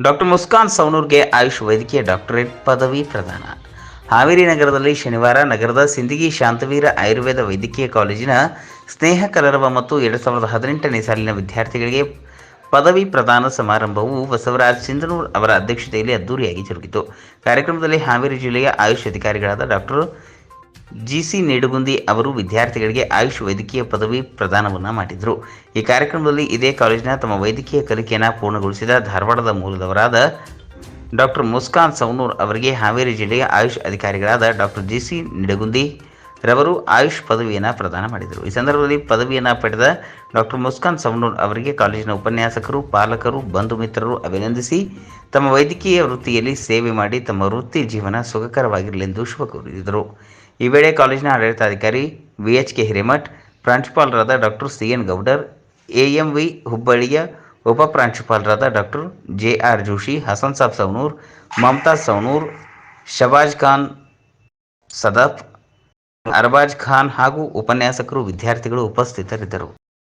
Doctor Muskan ಸೌನೂರ್ಗೆ AYUSH ವೈದ್ಯಕೀಯ doctorate ಪದವಿ ಪ್ರದಾನ. ಹಾವೇರಿ ನಗರದಲ್ಲಿ ಶನಿವಾರ ನಗರದ ಸಿಂದಗಿ ಶಾಂತವೀರ ಆಯುರ್ವೇದ ವೈದ್ಯಕೀಯ ಕಾಲೇಜಿನ ಸ್ನೇಹ ಕಲರವ ಮತ್ತು ಎರಡು ಸಾವಿರದ ಹದಿನೆಂಟನೇ ಸಾಲಿನ ವಿದ್ಯಾರ್ಥಿಗಳಿಗೆ ಪದವಿ ಪ್ರದಾನ ಸಮಾರಂಭವು ಬಸವರಾಜ್ ಸಿಂಧನೂರ್ ಅವರ ಅಧ್ಯಕ್ಷತೆಯಲ್ಲಿ ಅದ್ದೂರಿಯಾಗಿ ಜರುಗಿತು. ಕಾರ್ಯಕ್ರಮದಲ್ಲಿ ಹಾವೇರಿ ಜಿಲ್ಲೆಯ ಆಯುಷ್ ಅಧಿಕಾರಿಗಳಾದ ಡಾಕ್ಟರ್ ಜಿಸಿ ನೆಡುಗುಂದಿ ಅವರು ವಿದ್ಯಾರ್ಥಿಗಳಿಗೆ ಆಯುಷ್ ವೈದ್ಯಕೀಯ ಪದವಿ ಪ್ರದಾನವನ್ನು ಮಾಡಿದರು. ಈ ಕಾರ್ಯಕ್ರಮದಲ್ಲಿ ಇದೇ ಕಾಲೇಜಿನ ತಮ್ಮ ವೈದ್ಯಕೀಯ ಕಲಿಕೆಯನ್ನು ಪೂರ್ಣಗೊಳಿಸಿದ ಧಾರವಾಡದ ಮೂಲದವರಾದ ಡಾಕ್ಟರ್ ಮುಸ್ಕಾನ್ ಸೌನೂರ್ ಅವರಿಗೆ ಹಾವೇರಿ ಜಿಲ್ಲೆಯ ಆಯುಷ್ ಅಧಿಕಾರಿಗಳಾದ ಡಾಕ್ಟರ್ ಜಿಸಿ ನಿಡಗುಂದಿ ರವರು ಆಯುಷ್ ಪದವಿಯನ್ನು ಪ್ರದಾನ ಮಾಡಿದರು. ಈ ಸಂದರ್ಭದಲ್ಲಿ ಪದವಿಯನ್ನು ಪಡೆದ ಡಾಕ್ಟರ್ ಮುಸ್ಕಾನ್ ಸವನೂರ್ ಅವರಿಗೆ ಕಾಲೇಜಿನ ಉಪನ್ಯಾಸಕರು, ಪಾಲಕರು, ಬಂಧು ಮಿತ್ರರು ಅಭಿನಂದಿಸಿ, ತಮ್ಮ ವೈದ್ಯಕೀಯ ವೃತ್ತಿಯಲ್ಲಿ ಸೇವೆ ಮಾಡಿ ತಮ್ಮ ವೃತ್ತಿ ಜೀವನ ಸುಖಕರವಾಗಿರಲೆಂದು ಶುಭ ಕೋರಿದರು. ಈ ವೇಳೆ ಕಾಲೇಜಿನ ಆಡಳಿತಾಧಿಕಾರಿ ವಿ ಎಚ್ ಕೆ ಹಿರೇಮಠ್, ಪ್ರಾಂಶುಪಾಲರಾದ doctor C N Gowdar, AMV ಹುಬ್ಬಳ್ಳಿಯ ಉಪ ಪ್ರಾಂಶುಪಾಲರಾದ doctor J R Joshi, Hasan Sab Savanur Mamata Savanur Shabaz Khan Sadaf Arbaz Khan ಹಾಗೂ ಉಪನ್ಯಾಸಕರು ವಿದ್ಯಾರ್ಥಿಗಳು ಉಪಸ್ಥಿತರಿದ್ದರು.